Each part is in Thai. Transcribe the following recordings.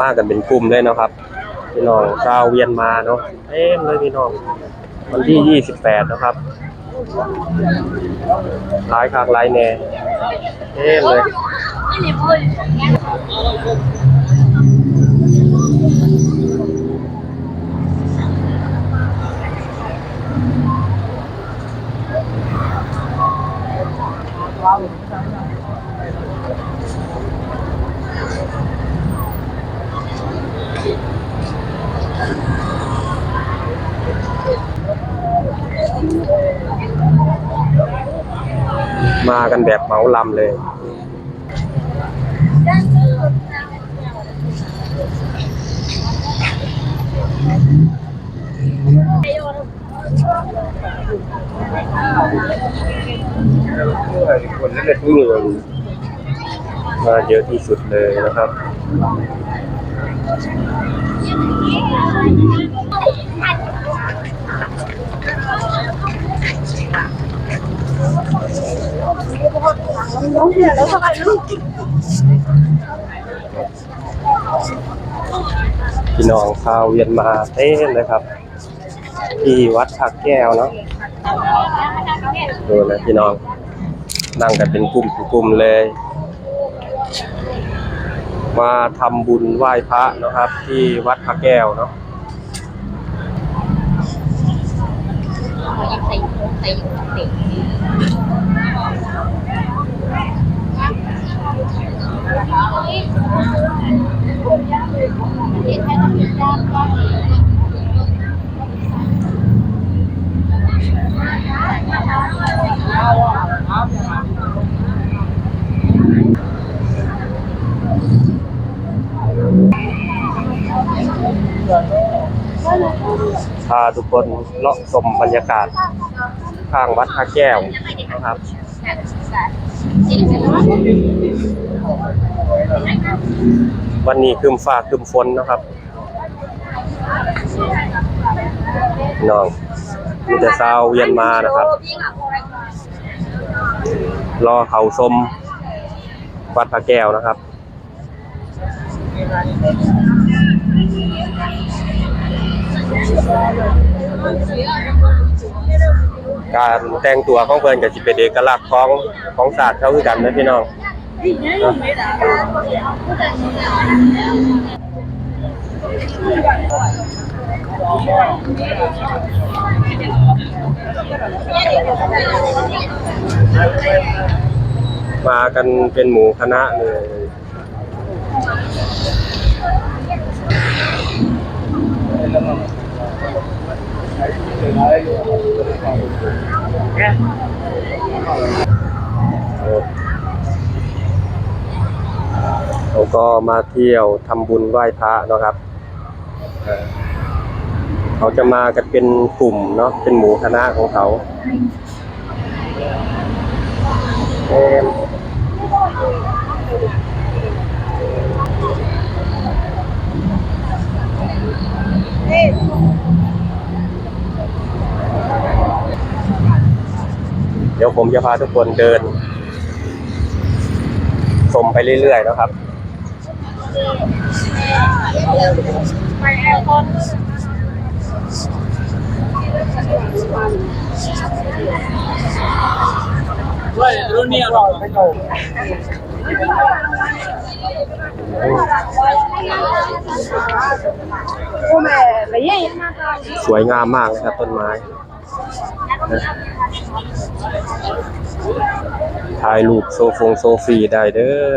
มากันเป็นกลุ่มเลยนะครับ พี่น้องชาวเวียนมาเนาะเต็มเลยพี่น้องวันที่ 28 นะครับหลายคากหลายแน่เต็มเลย มากันแบบเหมาลำเลยคนเล่นวิ่งเลยมาเยอะที่สุดเลยนะครับ พี่น้องชาวเวียนมาเต้นเลยครับ ที่วัดผักแก้วเนาะดูนะพี่น้องนั่งกันเป็นกลุ่มกลุ่มเลย มาทำบุญไหว้พระนะครับ ที่วัดพระแก้วเนาะใส่ใส่ใส่ พาทุกคนเลาะชมบรรยากาศข้างวัดพระแก้วนะครับวันนี้คืมฟ้าคืมฝนนะครับน้องมีแต่ชาวเวียนมานะครับ รอเขาชมวัดพระแก้วนะครับ การแต่งตัวของเพิ่นก็สิเป็นเอกลักษณ์ของของศาสตร์เขาคือกันนะพี่น้องมากันเป็นหมู่คณะเลย เราก็มาเที่ยวทำบุญไหว้พระเนาะครับเขาจะมากันเป็นกลุ่มเนาะเป็นหมู่คณะของเขาเอม เดี๋ยวผมจะพาทุกคนเดิน ชมไปเรื่อยๆนะครับสวยงามมากเลยครับต้นไม้นะ ถ่ายรูปโซฟงโซฟีได้เด้อ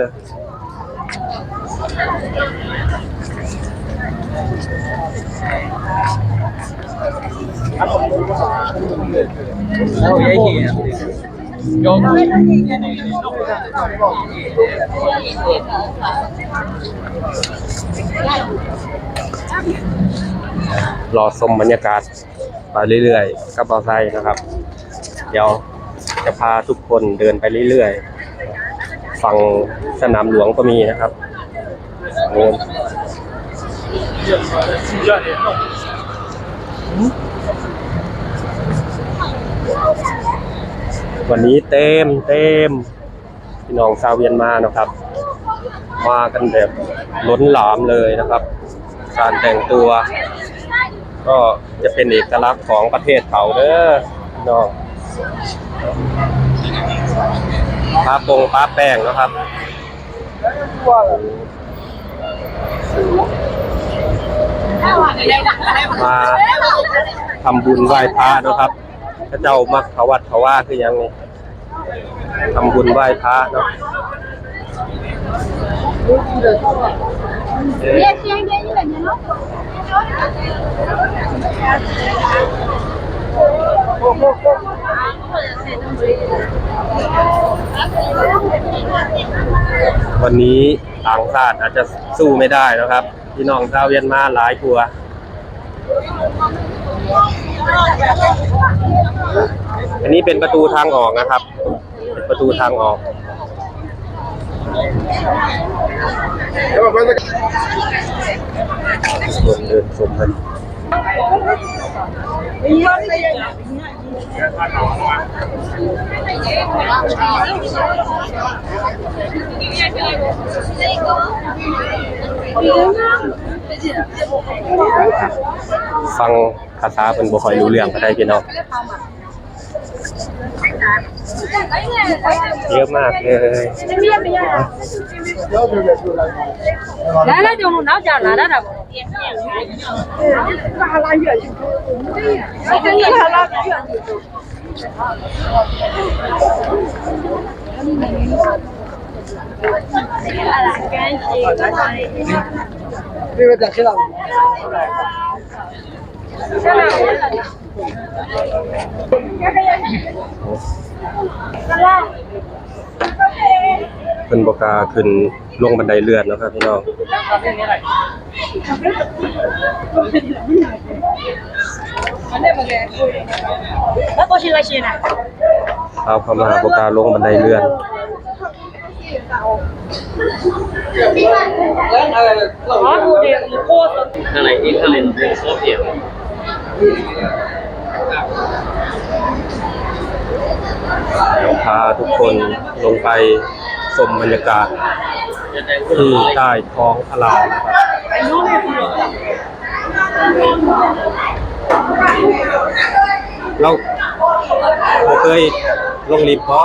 รอชมบรรยากาศไปเรื่อยๆกับเบาไซนะครับ เดี๋ยว จะพาทุกคนเดินไปเรื่อยๆ ฝั่งสนามหลวงก็มีนะครับโอ้วันนี้เต็มเต็มพี่น้องชาวเวียนมานะครับ มากันแบบล้นหลามเลยนะครับ การแต่งตัว ก็จะเป็นเอกลักษณ์ของประเทศเขาเด้อพี่น้อง ป้าปงป้าแป้งนะครับมาทำบุญไหว้พระนะครับพระเจ้ามักเขวัดเขาว่าคือยังไงทำบุญไหว้พระเนาะ วันนี้ต่างชาติอาจจะสู้ไม่ได้นะครับ พี่น้องชาวเวียนมาหลายกลัวอันนี้เป็นประตูทางออกนะครับ เป็นประตูทางออกคนเดินชมกัน ฟังภาษาเป็นบ่ค่อยรู้เรื่องก็ได้พี่น้อง เยอะมากเลยแล้วแล้วจงน้าจะลาได้หรอนี่เป็นจากที่เรา ขึ้นบกาขึ้นลงบันไดเลื่อนนะครับพี่น้องแล้วตัชินอะไรชิน่ะเอาเข้ามาบกาลงบันไดเลื่อนแล้วอะไรเราดูเด็โคตรอะไรอีกข้างหนเป็นโซเฟีย ดี๋ยวพาทุกคนลงไปชมบรรยากาศที่ใต้ท้องพลาเราเราเคยลงลิฟต์เพร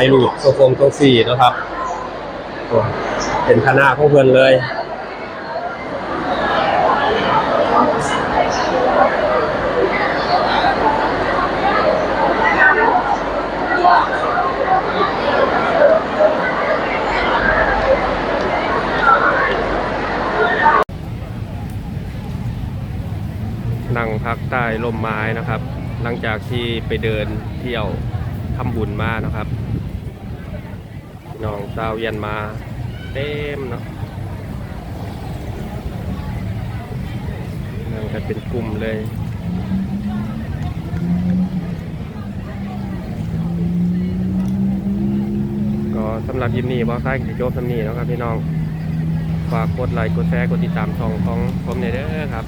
าะถ่ายรูปโซฟงโซฟี่นะครับเป็นคณะของเพื่อนเลยนั่งพักใต้ร่มไม้นะครับ หลังจากที่ไปเดินเที่ยวทำบุญมานะครับ น้องชาวเวียนมาเต็มเนาะนั่งกันเป็นกลุ่มเลยก็สำหรับยิมนี้บอสไซค์สิโจบสำนีเนาะครับพี่น้อง ฝากกดไลค์กดแชร์กดติดตามช่องของผมเนี่ยเด้อครับ